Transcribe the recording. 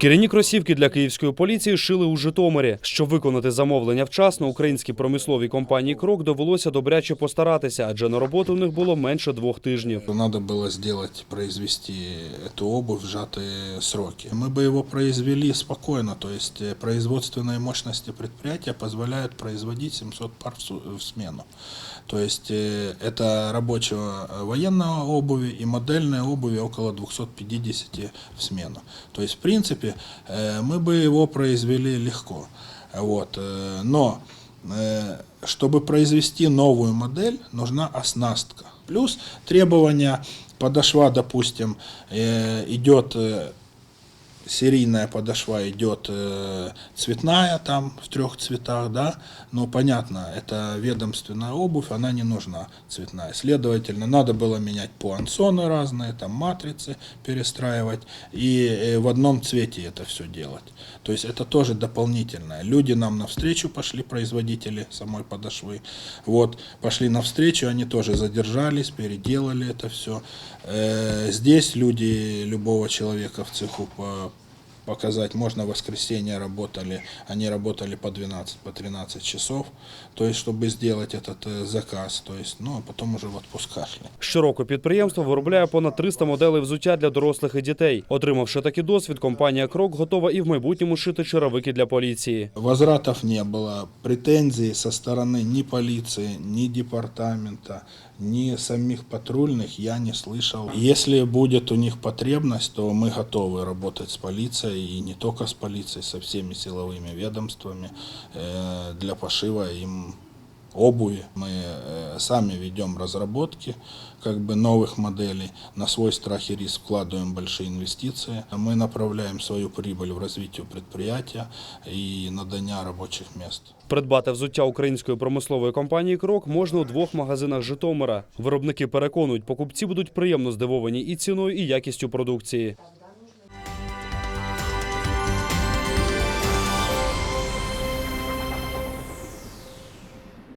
Шкіряні кросівки для київської поліції шили у Житомирі. Щоб виконати замовлення вчасно, українській промисловій компанії Крок довелося добряче постаратися, адже на роботу в них було менше двох тижнів. Надо было сделать, произвести эту обувь в сжатые сроки. Мы бы его произвели спокойно, то есть э, производственные мощности предприятия позволяют производить 700 пар в су- в смену. То есть э, это рабочего э, военного обуви и модельной обуви около 250 в смену. То есть в принципе э, мы бы его произвели легко. Вот. э, Но э, чтобы произвести новую модель, нужна оснастка. Плюс требования подошва, допустим, э, идет э, серийная подошва идет э, цветная там в трех цветах, да, но понятно, это ведомственная обувь, она не нужна цветная. Следовательно, надо было менять пуансоны разные, там матрицы перестраивать и э, в одном цвете это все делать. То есть это тоже дополнительное. Люди нам навстречу пошли, производители самой подошвы, вот, пошли навстречу, они тоже задержались, переделали это все. Здесь люди любого человека в цеху по- показать. Можно в воскресенье работали, они работали по 12, по 13 часов, то есть чтобы сделать этот э, заказ, то есть, ну, а потом уже в отпуска шли. Щороку підприємство виробляє понад 300 моделей взуття для дорослих і дітей. Отримавши такий досвід, компанія Крок готова і в майбутньому шити черевики для поліції. Возвратов не было, претензий со стороны ни полиции, ни департамента, ни самих патрульных я не слышал. Если будет у них потребность, то мы готовы работать с полицией, и не только с полицией, со всеми силовыми ведомствами э, для пошива им обуви. Мы э, сами ведем разработки как бы новых моделей. На свой страх и риск вкладываем большие инвестиции. Мы направляем свою прибыль в развитие предприятия и надання рабочих мест. Придбати взуття української промислової компанії Крок можна у двох магазинах Житомира. Виробники переконують, покупці будуть приємно здивовані і ціною, і якістю продукції.